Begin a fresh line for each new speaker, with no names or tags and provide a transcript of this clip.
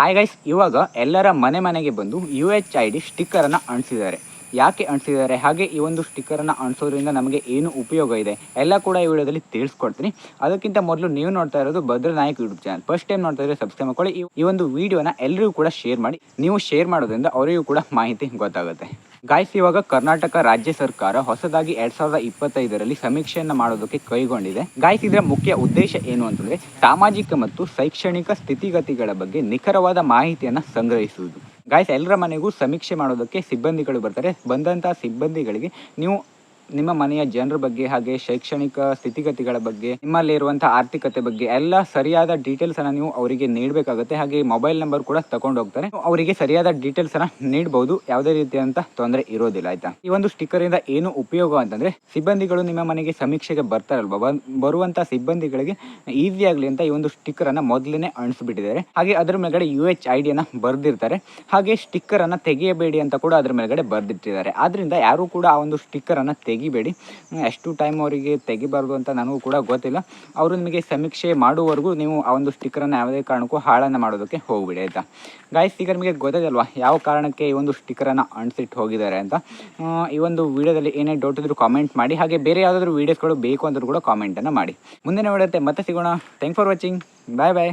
Hi guys ಇವಾಗ ಎಲ್ಲರ ಮನೆ ಮನೆಗೆ ಬಂದು ಯು ಎಚ್ ಐ ಡಿ ಸ್ಟಿಕ್ಕರನ್ನು ಅಂಟಿಸಿದ್ದಾರೆ. ಯಾಕೆ ಅಂಟಿಸಿದ್ದಾರೆ? ಹಾಗೆ ಈ ಒಂದು ಸ್ಟಿಕ್ಕರನ್ನು ಅಂಟಿಸೋದ್ರಿಂದ ನಮಗೆ ಏನು ಉಪಯೋಗ ಇದೆ? ಎಲ್ಲ ಕೂಡ ಈ ವಿಡಿಯೋದಲ್ಲಿ ತಿಳಿಸ್ಕೊಡ್ತೀನಿ. ಅದಕ್ಕಿಂತ ಮೊದಲು ನೀವು ನೋಡ್ತಾ ಇರೋದು Bhadra Nayak YouTube channel first time ನೋಡ್ತಾ ಇದ್ರೆ ಸಬ್ಸ್ಕ್ರೈಬ್ ಮಾಡ್ಕೊಳ್ಳಿ. ಈ ಒಂದು ವಿಡಿಯೋನ ಎಲ್ಲರಿಗೂ ಕೂಡ ಶೇರ್ ಮಾಡಿ. ನೀವು ಶೇರ್ ಮಾಡೋದ್ರಿಂದ ಅವರಿಗೂ ಕೂಡ ಮಾಹಿತಿ ಗೊತ್ತಾಗುತ್ತೆ. ಗಾಯ್ಸ್ ಇವಾಗ ಕರ್ನಾಟಕ ರಾಜ್ಯ ಸರ್ಕಾರ ಹೊಸದಾಗಿ ಎರಡ್ ಸಾವಿರದ ಇಪ್ಪತ್ತೈದರಲ್ಲಿ ಸಮೀಕ್ಷೆಯನ್ನು ಮಾಡೋದಕ್ಕೆ ಕೈಗೊಂಡಿದೆ. ಗಾಯ್ಸ್ ಇದರ ಮುಖ್ಯ ಉದ್ದೇಶ ಏನು ಅಂತಂದ್ರೆ ಸಾಮಾಜಿಕ ಮತ್ತು ಶೈಕ್ಷಣಿಕ ಸ್ಥಿತಿಗತಿಗಳ ಬಗ್ಗೆ ನಿಖರವಾದ ಮಾಹಿತಿಯನ್ನು ಸಂಗ್ರಹಿಸುವುದು. ಗಾಯ್ಸ್ ಎಲ್ಲರ ಮನೆಗೂ ಸಮೀಕ್ಷೆ ಮಾಡೋದಕ್ಕೆ ಸಿಬ್ಬಂದಿಗಳು ಬರ್ತಾರೆ. ಬಂದಂತಹ ಸಿಬ್ಬಂದಿಗಳಿಗೆ ನೀವು ನಿಮ್ಮ ಮನೆಯ ಜನರ ಬಗ್ಗೆ ಹಾಗೆ ಶೈಕ್ಷಣಿಕ ಸ್ಥಿತಿಗತಿಗಳ ಬಗ್ಗೆ, ನಿಮ್ಮಲ್ಲಿ ಇರುವಂತಹ ಆರ್ಥಿಕತೆ ಬಗ್ಗೆ ಎಲ್ಲ ಸರಿಯಾದ ಡೀಟೇಲ್ಸ್ ಅನ್ನ ನೀವು ಅವರಿಗೆ ನೀಡಬೇಕಾಗುತ್ತೆ. ಹಾಗೆ ಮೊಬೈಲ್ ನಂಬರ್ ಕೂಡ ತಗೊಂಡು ಹೋಗ್ತಾರೆ. ಅವರಿಗೆ ಸರಿಯಾದ ಡೀಟೇಲ್ಸ್ ಅನ್ನ ನೀಡಬಹುದು ಯಾವುದೇ ರೀತಿಯಂತ ತೊಂದರೆ ಇರೋದಿಲ್ಲ, ಆಯ್ತಾ? ಈ ಒಂದು ಸ್ಟಿಕ್ಕರ್ ಇಂದ ಏನು ಉಪಯೋಗ ಅಂತಂದ್ರೆ, ಸಿಬ್ಬಂದಿಗಳು ನಿಮ್ಮ ಮನೆಗೆ ಸಮೀಕ್ಷೆಗೆ ಬರ್ತಾರಲ್ವಾ? ಬರುವಂತಹ ಬರುವಂತ ಸಿಬ್ಬಂದಿಗಳಿಗೆ ಈಸಿ ಆಗಲಿ ಅಂತ ಈ ಒಂದು ಸ್ಟಿಕ್ಕರ್ ಅನ್ನ ಮೊದಲನೇ ಅಣಿಸ್ಬಿಟ್ಟಿದ್ದಾರೆ ಹಾಗೆ ಅದರ ಮೇಲ್ಗಡೆ ಯು ಎಚ್ ಐ ಬರ್ದಿರ್ತಾರೆ ಬರೆದಿರ್ತಾರೆ. ಹಾಗೆ ಸ್ಟಿಕ್ಕರ್ ಅನ್ನ ತೆಗೆಯಬೇಡಿ ಅಂತ ಕೂಡ ಅದ್ರ ಮೇಲ್ಗಡೆ ಬರ್ದಿಟ್ಟಿದ್ದಾರೆ. ಆದ್ರಿಂದ ಯಾರು ಕೂಡ ಆ ಒಂದು ಸ್ಟಿಕ್ಕರ್ ಅನ್ನ ತೆಗಿಬೇಡಿ. ಎಷ್ಟು ಟೈಮ್ ಅವರಿಗೆ ತೆಗಿಬಾರ್ದು ಅಂತ ನನಗೂ ಕೂಡ ಗೊತ್ತಿಲ್ಲ. ಅವರು ನಿಮಗೆ ಸಮೀಕ್ಷೆ ಮಾಡುವವರೆಗೂ ನೀವು ಆ ಒಂದು ಸ್ಟಿಕ್ಕರನ್ನು ಯಾವುದೇ ಕಾರಣಕ್ಕೂ ಹಾಳನ್ನು ಮಾಡೋದಕ್ಕೆ ಹೋಗ್ಬಿಡಿ, ಆಯಿತಾ? ಗಾಯ್ಸ್ ಈಗ ನಿಮಗೆ ಗೊತ್ತಾಗಲ್ವಾ ಯಾವ ಕಾರಣಕ್ಕೆ ಈ ಒಂದು ಸ್ಟಿಕ್ಕರನ್ನು ಅಂಟಿಸಿಟ್ಟು ಹೋಗಿದ್ದಾರೆ ಅಂತ? ಈ ಒಂದು ವಿಡಿಯೋದಲ್ಲಿ ಏನೇ ಡೌಟ್ ಇದ್ರೂ ಕಾಮೆಂಟ್ ಮಾಡಿ, ಹಾಗೆ ಬೇರೆ ಯಾವುದಾದ್ರೂ ವೀಡಿಯೋಸ್ಗಳು ಬೇಕು ಅಂದರೂ ಕೂಡ ಕಾಮೆಂಟನ್ನು ಮಾಡಿ. ಮುಂದಿನ ವಿಡಿಯೋತೆ ಮತ್ತೆ ಸಿಗೋಣ. Thank for watching bye bye